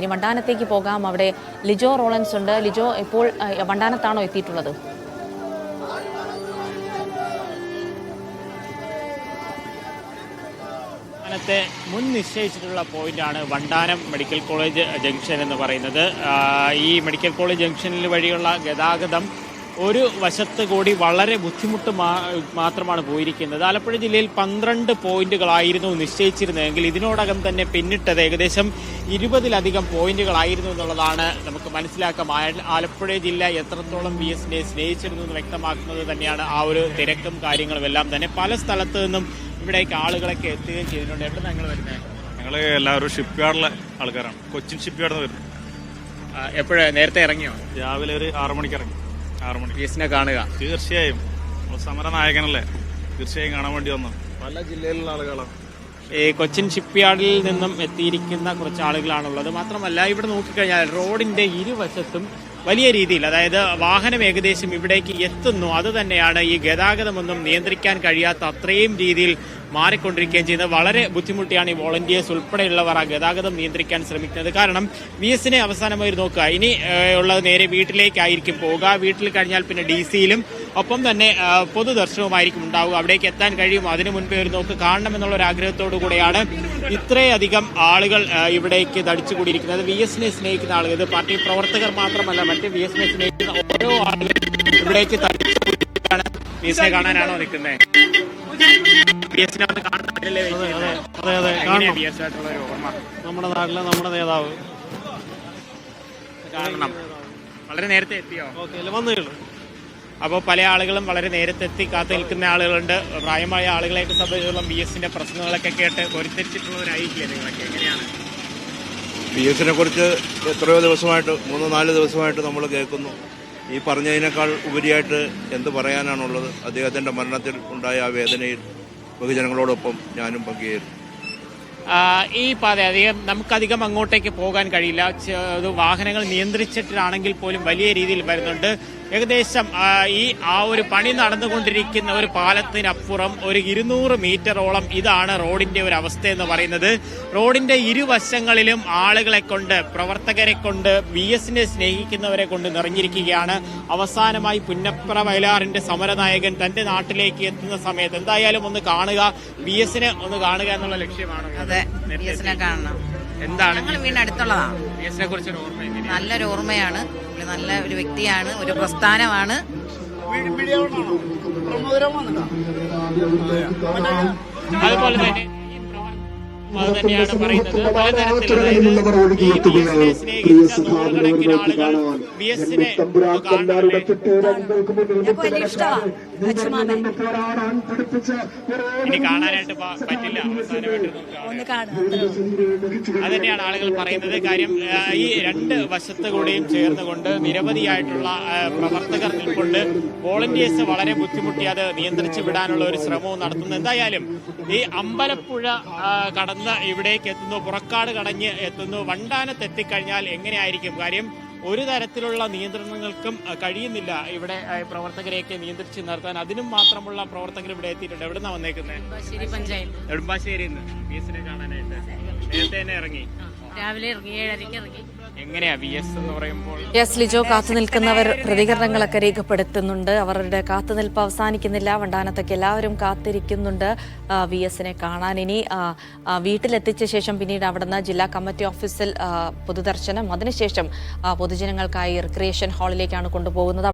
ഇനി വണ്ടാനത്തേക്ക് പോകാം. അവിടെ ലിജോ റോളൻസ് ഉണ്ട്. ലിജോ ഇപ്പോൾ വണ്ടാനത്താണോ എത്തിയിട്ടുള്ളത്? സംസ്ഥാനത്തെ മുൻ നിശ്ചയിച്ചിട്ടുള്ള പോയിന്റാണ് വണ്ടാനം മെഡിക്കൽ കോളേജ് ജംഗ്ഷൻ എന്ന് പറയുന്നത്. ഈ മെഡിക്കൽ കോളേജ് ജംഗ്ഷനിൽ വഴിയുള്ള ഗതാഗതം ഒരു വശത്ത് കൂടി വളരെ ബുദ്ധിമുട്ട് മാത്രമാണ് പോയിരിക്കുന്നത്. ആലപ്പുഴ ജില്ലയിൽ പന്ത്രണ്ട് പോയിന്റുകളായിരുന്നു നിശ്ചയിച്ചിരുന്നതെങ്കിൽ ഇതിനോടകം തന്നെ പിന്നിട്ടത് ഏകദേശം ഇരുപതിലധികം പോയിന്റുകളായിരുന്നു എന്നുള്ളതാണ് നമുക്ക് മനസ്സിലാക്കാം. ആലപ്പുഴ ജില്ല എത്രത്തോളം ബി എസിനെ സ്നേഹിച്ചിരുന്നു എന്ന് വ്യക്തമാക്കുന്നത് തന്നെയാണ് ആ ഒരു തിരക്കും കാര്യങ്ങളും എല്ലാം തന്നെ. പല സ്ഥലത്ത് നിന്നും ഇവിടേക്ക് ആളുകളൊക്കെ എത്തുകയും ചെയ്തിട്ടുണ്ട്. എവിടെ ഞങ്ങൾ വരുന്നത് ഞങ്ങൾ എല്ലാവരും ഷിപ്പ് യാർഡിലെ ആൾക്കാരാണ്. കൊച്ചിൻ ഷിപ്പ് യാർഡിൽ വരുന്നത് എപ്പോഴാണ് നേരത്തെ ഇറങ്ങിയോ? രാവിലെ ഒരു ആറു മണിക്ക് ഇറങ്ങി. ആറു മണി. ബി കാണുക. തീർച്ചയായും. നമ്മൾ സമര നായകനല്ലേ തീർച്ചയായും കാണാൻ വേണ്ടി വന്നു. പല ജില്ലയിലുള്ള ആളുകളാണ്. ഈ കൊച്ചിൻ ഷിപ്പ്യാർഡിൽ നിന്നും എത്തിയിരിക്കുന്ന കുറച്ച് ആളുകളാണുള്ളത്. മാത്രമല്ല ഇവിടെ നോക്കിക്കഴിഞ്ഞാൽ റോഡിന്റെ ഇരുവശത്തും വലിയ രീതിയിൽ അതായത് വാഹനം ഏകദേശം ഇവിടേക്ക് എത്തുന്നു. അത് തന്നെയാണ് ഈ ഗതാഗതമൊന്നും നിയന്ത്രിക്കാൻ കഴിയാത്ത അത്രയും രീതിയിൽ മാറിക്കൊണ്ടിരിക്കുകയും ചെയ്യുന്നത് വളരെ ബുദ്ധിമുട്ടിയാണ് ഈ വോളണ്ടിയേഴ്സ് ഉൾപ്പെടെയുള്ളവർ ആ ഗതാഗതം നിയന്ത്രിക്കാൻ ശ്രമിക്കുന്നത്. കാരണം വി എസിനെ അവസാനമായി നോക്കുക. ഇനി ഉള്ളത് നേരെ വീട്ടിലേക്കായിരിക്കും പോകുക വീട്ടിൽ കഴിഞ്ഞാൽ പിന്നെ ഡി സിയിലും ഒപ്പം തന്നെ പൊതുദർശനവുമായിരിക്കും ഉണ്ടാവുക. അവിടേക്ക് എത്താൻ കഴിയും. അതിനു മുൻപേ ഒരു നോക്ക് കാണണമെന്നുള്ള ഒരു ആഗ്രഹത്തോടു കൂടെയാണ് ഇത്രയധികം ആളുകൾ ഇവിടേക്ക് തടിച്ചുകൂടിയിരിക്കുന്നത്. വി എസിനെ സ്നേഹിക്കുന്ന ആളുകൾ ഇത് പാർട്ടി പ്രവർത്തകർ മാത്രമല്ല മറ്റ് വി എസിനെ സ്നേഹിക്കുന്ന ഓരോ ആളുകളും ഇവിടേക്ക് തടിച്ചുകൂടിയാണ് വി എസിനെ കാണാനാണോ നിൽക്കുന്നത് അതെ അതെ നമ്മുടെ നാട്ടിലെ നമ്മുടെ നേതാവ്. കാണണം. വളരെ നേരത്തെ എത്തിയോ? ഓക്കെ വന്നുള്ളൂ അപ്പോൾ പല ആളുകളും വളരെ നേരത്തെത്തി കാത്തു നിൽക്കുന്ന ആളുകളുണ്ട്. പ്രായമായ ആളുകളെയൊക്കെ സംബന്ധിച്ചിടത്തോളം ബി എസിന്റെ പ്രശ്നങ്ങളൊക്കെ കേട്ട് പൊരുത്തരിച്ചിട്ടുള്ളവരായിരിക്കില്ലേ നിങ്ങളൊക്കെ? എങ്ങനെയാണ്? ബി എസിനെ കുറിച്ച് എത്രയോ ദിവസമായിട്ട് മൂന്ന് നാല് ദിവസമായിട്ട് നമ്മൾ കേൾക്കുന്നു. ഈ പറഞ്ഞതിനേക്കാൾ ഉപരിയായിട്ട് എന്ത് പറയാനാണുള്ളത്? അദ്ദേഹത്തിന്റെ മരണത്തിൽ ഉണ്ടായ ആ വേദനയിൽ ബഹുജനങ്ങളോടൊപ്പം ഞാനും പങ്കുചേരുന്നു. ഈ പാത അധികം നമുക്കധികം അങ്ങോട്ടേക്ക് പോകാൻ കഴിയില്ല. വാഹനങ്ങൾ നിയന്ത്രിച്ചിട്ടാണെങ്കിൽ പോലും വലിയ രീതിയിൽ വരുന്നുണ്ട്. ഏകദേശം ഈ ആ ഒരു പണി നടന്നുകൊണ്ടിരിക്കുന്ന ഒരു പാലത്തിനപ്പുറം ഒരു ഇരുന്നൂറ് മീറ്ററോളം ഇതാണ് റോഡിന്റെ ഒരു അവസ്ഥ എന്ന് പറയുന്നത്. റോഡിന്റെ ഇരുവശങ്ങളിലും ആളുകളെ കൊണ്ട് പ്രവർത്തകരെ കൊണ്ട് വി എസിനെ സ്നേഹിക്കുന്നവരെ കൊണ്ട് നിറഞ്ഞിരിക്കുകയാണ്. അവസാനമായി പുന്നപ്ര വയലാറിന്റെ സമരനായകൻ തന്റെ നാട്ടിലേക്ക് എത്തുന്ന സമയത്ത് എന്തായാലും ഒന്ന് കാണുക വി എസിനെ ഒന്ന് കാണുക എന്നുള്ള ലക്ഷ്യമാണ് അതെ ബി എസിനെ കാണണം. എന്താണ് ഞങ്ങൾ വീടിനടുത്തുള്ളതാണ് എസിനെ ഓർമ്മ നല്ലൊരു ഓർമ്മയാണ്. നല്ല ഒരു വ്യക്തിയാണ് ഒരു പ്രസ്ഥാനമാണ്. അതുപോലെ തന്നെ കാണുന്നുണ്ട് ഇനി കാണാനായിട്ട് പറ്റില്ല. അത് തന്നെയാണ് ആളുകൾ പറയുന്നത്. കാര്യം ഈ രണ്ട് വശത്ത് കൂടെയും ചേർന്നുകൊണ്ട് നിരവധിയായിട്ടുള്ള പ്രവർത്തകർ നിൽക്കൊണ്ട് വോളണ്ടിയേഴ്സ് വളരെ ബുദ്ധിമുട്ടി അത് നിയന്ത്രിച്ചു വിടാനുള്ള ഒരു ശ്രമവും നടത്തുന്നു. എന്തായാലും ഈ അമ്പലപ്പുഴ ആ, കടന്ന് ഇവിടേക്ക് എത്തുന്നു പുറക്കാട് കടഞ്ഞ് എത്തുന്നു. വണ്ടാനത്ത് എത്തിക്കഴിഞ്ഞാൽ എങ്ങനെയായിരിക്കും? കാര്യം ഒരു തരത്തിലുള്ള നിയന്ത്രണങ്ങൾക്കും കഴിയുന്നില്ല ഇവിടെ പ്രവർത്തകരെയൊക്കെ നിയന്ത്രിച്ച് നിർത്താൻ. അതിനും മാത്രമുള്ള പ്രവർത്തകർ ഇവിടെ എത്തിയിട്ടുണ്ട്. എവിടെ നിന്നാണ് വന്നേക്കുന്നത് നെടുമ്പാശ്ശേരി കാണാനായിട്ട്. നേരത്തെ തന്നെ ഇറങ്ങി. രാവിലെ ഇറങ്ങി ഏഴരയ്ക്ക് ഇറങ്ങി. യെസ് ലിജോ കാത്തു നിൽക്കുന്നവർ പ്രതികരണങ്ങളൊക്കെ രേഖപ്പെടുത്തുന്നുണ്ട്. അവരുടെ കാത്തുനിൽപ്പ് അവസാനിക്കുന്നില്ല. വണ്ടാനത്തൊക്കെ എല്ലാവരും കാത്തിരിക്കുന്നുണ്ട്. വി എസിനെ കാണാൻ ഇനി വീട്ടിലെത്തിച്ച ശേഷം പിന്നീട് അവിടുന്ന് ജില്ലാ കമ്മിറ്റി ഓഫീസിൽ പൊതുദർശനം. അതിനുശേഷം പൊതുജനങ്ങൾക്കായി റിക്രിയേഷൻ ഹാളിലേക്കാണ് കൊണ്ടുപോകുന്നത്.